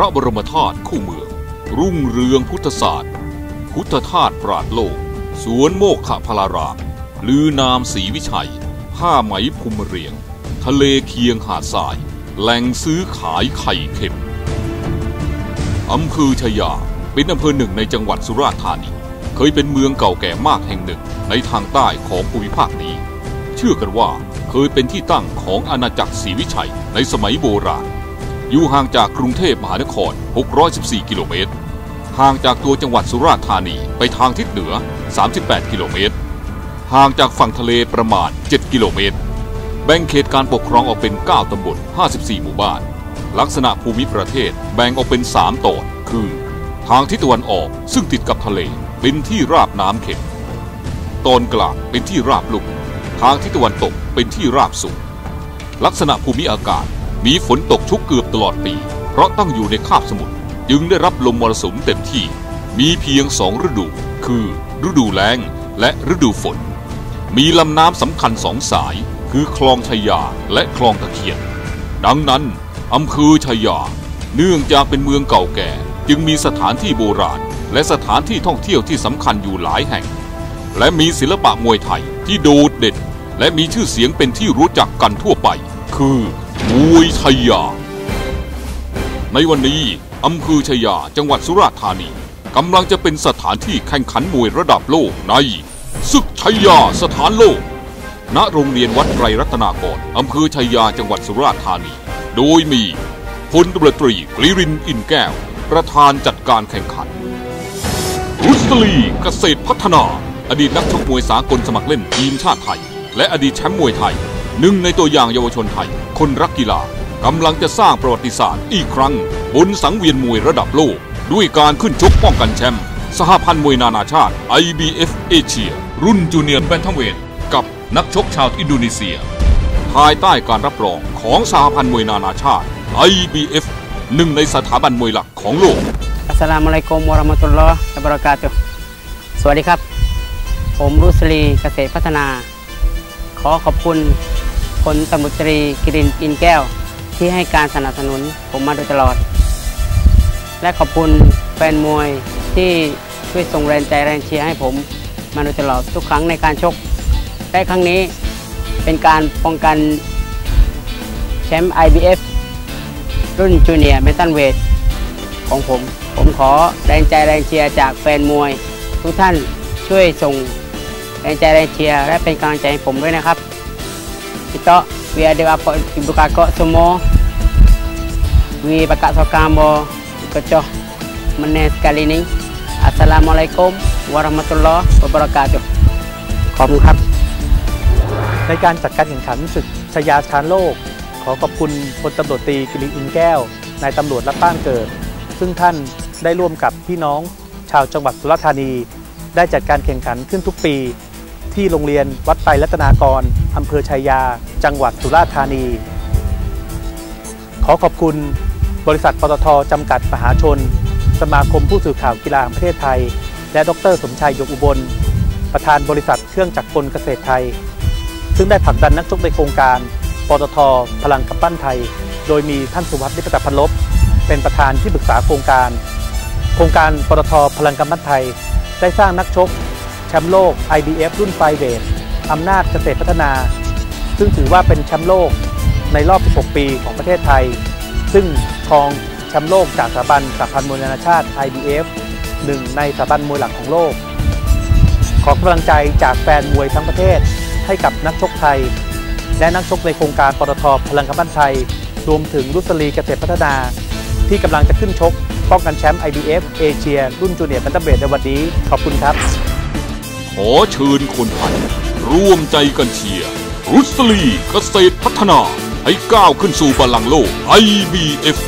ระบรมธาตุคู่เมือง รุ่งเรืองพุทธศาสตร์ พุทธธาตุปราดโลก สวนโมกขพลารามลือนามศรีวิชัย ผ้าไหมภูมิเรียง ทะเลเคียงหาดทราย แหล่งซื้อขายไข่เค็มอำเภอชายาเป็นอำเภอหนึ่งในจังหวัดสุราษฎร์ธานี เคยเป็นเมืองเก่าแก่มากแห่งหนึ่งในทางใต้ของภูมิภาคนี้ เชื่อกันว่าเคยเป็นที่ตั้งของอาณาจักรศรีวิชัยในสมัยโบราณ อยู่ห่างจากกรุงเทพมหานคร 614 กิโลเมตร ห่างจากตัวจังหวัดสุราษฎร์ธานีไปทางทิศเหนือ 38 กิโลเมตร ห่างจากฝั่งทะเลประมาณ 7 กิโลเมตร แบ่งเขตการปกครองออกเป็น 9 ตำบล 54 หมู่บ้าน ลักษณะภูมิประเทศแบ่งออกเป็น 3ตอนคือ ทางทิศตะวันออกซึ่งติดกับทะเลเป็นที่ราบน้ำเข็มตอนกลางเป็นที่ราบลุ่ม ทางทิศตะวันตกเป็นที่ราบสูง ลักษณะภูมิอากาศ มีฝนตกชุกเกือบตลอดปี เพราะตั้งอยู่ในคาบสมุทรจึงได้รับลมมรสุมเต็มที่ มีเพียงสองฤดู คือ ฤดูแล้งและฤดูฝน มีลำน้ำสำคัญสองสาย คือคลองชายาและคลองตะเคียน ดังนั้นอำเภอชายา เนื่องจากเป็นเมืองเก่าแก่ จึงมีสถานที่โบราณ และสถานที่ท่องเที่ยวที่สำคัญอยู่หลายแห่ง และมีศิลปะมวยไทยที่โดดเด่นและมีชื่อเสียงเป็นที่รู้จักกันทั่วไป คือ มวยชายา ในวันนี้อำเภอชายาจังหวัดสุราษฎร์ธานีกำลังจะเป็นสถานที่แข่งขันมวยระดับโลกในศึกชัยยาสถานโลก ณโรงเรียนวัดไตรรัตนากรอำเภอชัยยาจังหวัดสุราษฎร์ธานี โดยมีพลตำรวจตรีกลิรินอินแก้ว ประธานจัดการแข่งขันรุสลีเกษตรพัฒนา อดีตนักชกมวยสากลสมัครเล่นทีมชาติไทย และอดีตแชมป์มวยไทย หนึ่งในตัวอย่างเยาวชนไทย คนรักกีฬากำลังจะสร้างประวัติศาสตร์อีกครั้ง บนสังเวียนมวยระดับโลก ด้วยการขึ้นชกป้องกันแชมป์สหพันธ์มวยนานาชาติ IBF เอเชียรุ่นจูเนียร์แบนทัมเวทกับนักชกชาวอินโดนีเซีย ภายใต้การรับรองของสหพันธ์มวยนานาชาติ IBF หนึ่งในสถาบันมวยหลักของโลกอัสลามุอะลัยกุมวะราะมะตุลลอฮ์วะบะเราะกาตุสวัสดีครับ ผมรุสลีเกษตรพัฒนา ขอขอบคุณ พลตำรวจตรีกิรินอินแก้ว ที่ให้การสนับสนุนผมมาโดยตลอด และขอบคุณแฟนมวยที่ช่วยส่งแรงใจแรงเชียร์ให้ผมมาโดยตลอดทุกครั้งในการชกและครั้งนี้เป็นการป้องกันแชมป์ IBF รุ่นจูเนียร์เมตันเวทของผม ผมขอแรงใจแรงเชียร์จากแฟนมวย ทุกท่านช่วยส่งแรงใจแรงเชียร์และเป็นกำลังใจให้ผมด้วยนะครับ Kita we ada apa ibu kakak semua we bakak sokamo kecoh menes kali ini Assalamualaikum warahmatullahi wabarakatuh ขอบคุณครับ ในการจัดการแข่งขันศึกชยาชานโลก ขอขอบคุณพลตำรวจตรีกิริอินแก้วนายตำรวจรับบ้านเกิด ซึ่งท่านได้ร่วมกับพี่น้องชาวจังหวัดสุราษฎร์ธานี ได้จัดการแข่งขันขึ้นทุกปี ที่โรงเรียนวัดไตรรัตนากรอำเภอชัยยา จังหวัดสุราษฎร์ธานี ขอขอบคุณบริษัทปตทจำกัดมหาชน สมาคมผู้สื่อข่าวกีฬาแห่งประเทศไทย และดร สมชายยกอุบล ประธานบริษัทเครื่องจักรกลเกษตรไทย ซึ่งได้ผลักดันนักชกในโครงการปตทพลังกำปั้นไทย โดยมีท่านสุวัสดิ์นิปตพันลบเป็นประธานที่ปรึกษาโครงการ โครงการปตทพลังกำปั้นไทย ได้สร้างนักชก มป์โลก IBF รุ่นไฟเวทอำนาจเกษตรพัฒนา ซึ่งถือว่าเป็นแชมป์โลกในรอบ 16 ปีของประเทศไทย ซึ่งครองแชมป์โลกจากสถาบันสหพันธ์มวยนานาชาติ IBF หนึ่งในสถาบันมวยหลักของโลก ขอกำลังใจจากแฟนมวยทั้งประเทศให้กับนักชกไทย และนักชกในโครงการปตทพลังกำปั้นไทย รวมถึงรุสลีเกษตรพัฒนา ที่กำลังจะขึ้นชกป้องกันแชมป์ IBF เอเชียรุ่นจูเนียร์แบนตัมเวทในวันนี้ ขอบคุณครับ ขอเชิญคนไทยร่วมใจกันเชียร์รุสลีเกษตรพัฒนาให้ก้าวขึ้นสู่บัลลังก์โลก IBF